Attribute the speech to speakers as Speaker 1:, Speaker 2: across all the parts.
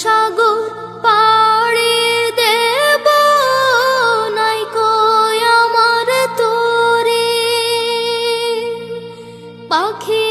Speaker 1: সাগর পাড়ি দেব নাই কই আমার তোরে। পাখি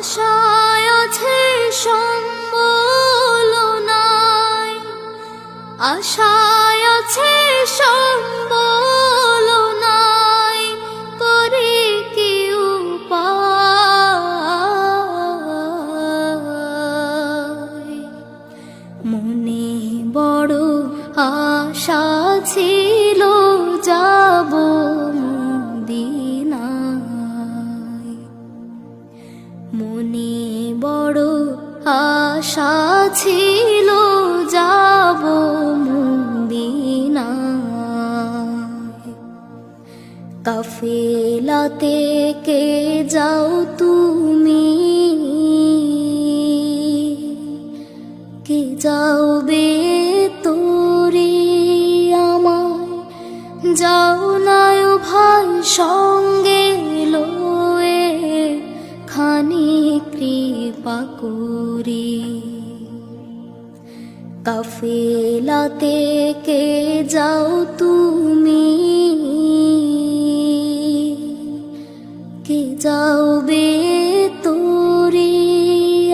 Speaker 1: আশায় আছে সম্বল নাই আশায় আছে সম্বল ছিল, যাব মদিনায় কাফেলাতে কে যাও তুমি? কে যাও বে তোরে আমায়? যাও নাই ভাই, সঙ্গে লয়ে খানি কৃপা করি। কাফেলাতে কে যাও তুমি? কে যাও বে তোরে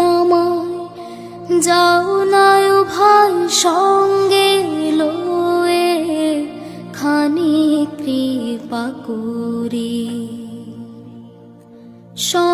Speaker 1: আমায়? যাও নাই ভাই সঙ্গে লয়ে খানি কৃপা করি। সঙ্গে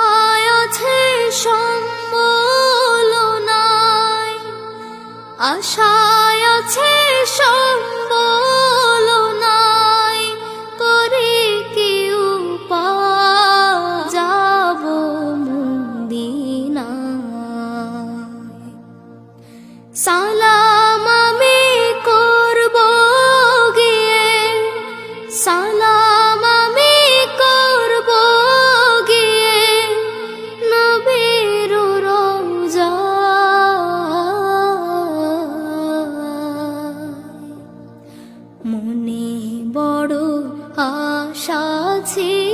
Speaker 1: আশায় আছে সম্বল। বড় আশা ছিল।